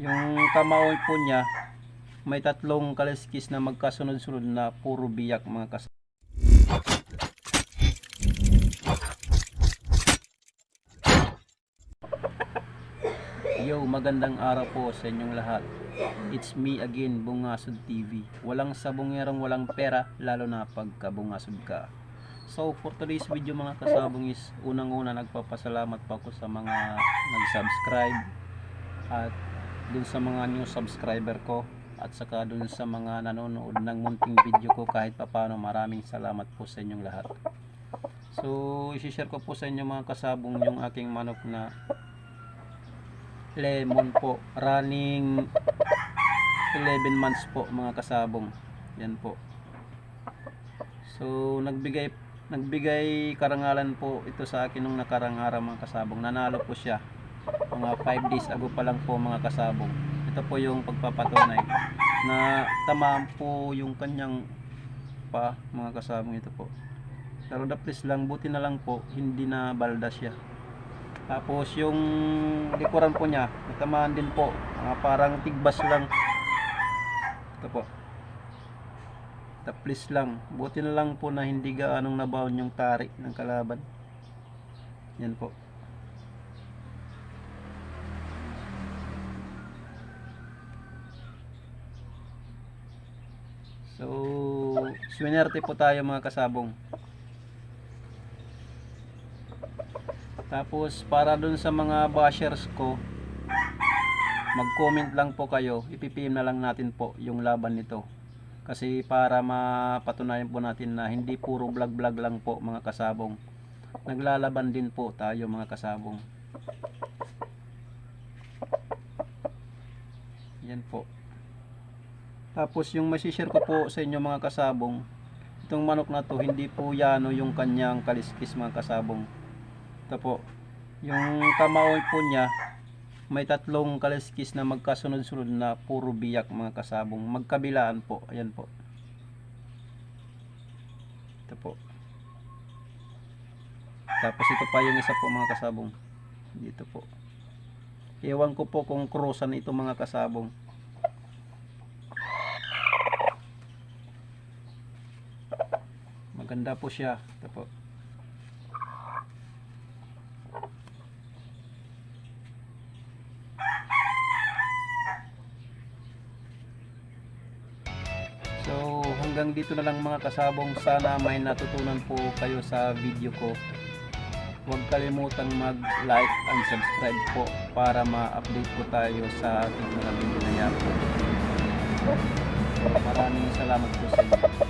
Yung kamao po niya, may tatlong kaliskis na magkasunod-sunod na puro biyak mga kas Yo, magandang araw po sa inyong lahat. It's me again, Bungasod TV. Walang sabongerong walang pera, lalo na pagka bungasod ka. So, for today's video mga kasabong is, unang-una nagpapasalamat pa ako sa mga nag-subscribe at dun sa mga new subscriber ko at saka dun sa mga nanonood ng munting video ko kahit papano maraming salamat po sa inyong lahat. So, isi-share ko po sa inyo mga kasabong yung aking manok na lemon po. Running 11 months po mga kasabong. Yan po. So nagbigay nagbigay karangalan po ito sa akin nung nakarang araw mga kasabong. Nanalo po siya mga 5 days ago pa lang po mga kasabong ito po yung pagpapatunay na tamaan po yung kanyang pa mga kasabong ito po pero the please lang buti na lang po hindi na balda siya tapos yung likuran po niya, natamaan din po. Mga parang tigbas lang. Ito po. Taplis lang. Buti na lang po na hindi gaanong nabaon yung tarik ng kalaban. Yan po. So, swinerte po tayo mga kasabong. Tapos para dun sa mga bashers ko, mag-comment lang po kayo, ipipim na lang natin po yung laban nito. Kasi para mapatunayan po natin na hindi puro vlog-vlog lang po mga kasabong. Naglalaban din po tayo mga kasabong. Yan po. Tapos yung masishare ko po sa inyo mga kasabong, itong manok na to hindi po yano yung kanyang kaliskis mga kasabong. Ito po. Yung kamao po niya, may tatlong kaliskis na magkasunod-sunod na puro biyak mga kasabong. Magkabilaan po. Ayan po. Ito po. Tapos ito pa yung isa po mga kasabong. Dito po. Ewan ko po kung crossan ito mga kasabong. Maganda po siya. Ito po. So hanggang dito na lang mga kasabong sana may natutunan po kayo sa video ko. Huwag kalimutang mag-like and subscribe po para ma-update po tayo sa ating mga video na yan. Maraming salamat po sa inyo.